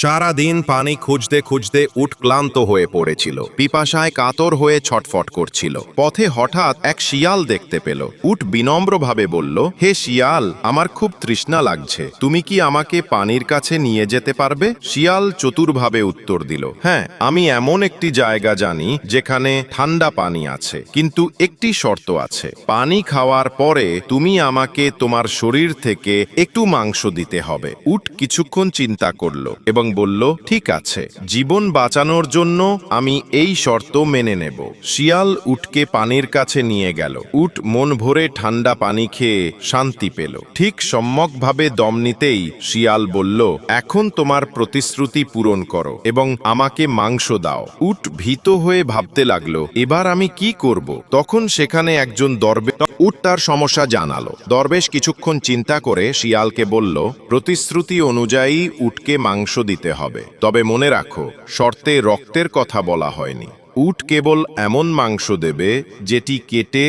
সারা দিন পানি খুঁজতে খুঁজতে উঠ ক্লান্ত হয়ে পড়েছিল। পিপাসায় কাতর হয়ে ছটফট করছিল। পথে হঠাৎ এক শিয়াল দেখতে পেল। উট বিনম্রভাবে বলল, হে শিয়াল, আমার খুব তৃষ্ণা লাগছে। তুমি কি আমাকে পানির কাছে নিয়ে যেতে পারবে? শিয়াল চতুরভাবে উত্তর দিল হ্যাঁ আমি এমন একটি জায়গা জানি যেখানে ঠান্ডা পানি আছে, কিন্তু একটি শর্ত আছে। পানি খাওয়ার পরে তুমি আমাকে তোমার শরীর থেকে একটু মাংস দিতে হবে। উট কিছুক্ষণ চিন্তা করল এবং বলল, ঠিক আছে, জীবন বাঁচানোর জন্য আমি এই শর্ত মেনে নেব। শিয়াল উটকে পানির কাছে নিয়ে গেল। উট মন ভরে ঠান্ডা পানি খেয়ে শান্তি পেল। ঠিক সম্যকভাবে দম নিতেই শিয়াল বলল, এখন তোমার প্রতিশ্রুতি পূরণ করো এবং আমাকে মাংস দাও। উট ভীত হয়ে ভাবতে লাগল, এবার আমি কি করব? তখন সেখানে একজন দরবে উট তার সমস্যা জানালো। দরবেশ কিছুক্ষণ চিন্তা করে শিয়ালকে বলল, প্রতিশ্রুতি অনুযায়ী উটকে মাংস দিতে হবে। তবে মনে রাখো, শর্তে রক্তের কথা বলা হয়নি। উট কেবল এমন মাংস দেবে যেটি কেটে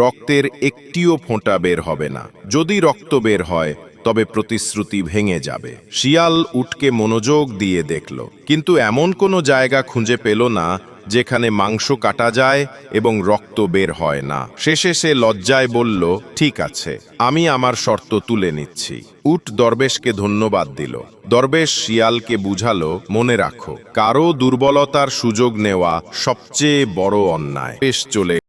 রক্তের একটিও ফোঁটা বের হবে না। যদি রক্ত বের হয়, তবে প্রতিশ্রুতি ভেঙে যাবে। শিয়াল উটকে মনোযোগ দিয়ে দেখল, কিন্তু এমন কোনো জায়গা খুঁজে পেল না যেখানে মাংস কাটা যায় এবং রক্ত বের হয় না। শেষে সে লজ্জায় বলল, ঠিক আছে, আমি আমার শর্ত তুলে নিচ্ছি। উট দরবেশকে ধন্যবাদ দিল। দরবেশ শিয়ালকে বুঝালো, মনে রাখো কারও দুর্বলতার সুযোগ নেওয়া সবচেয়ে বড় অন্যায়। বেশ চলে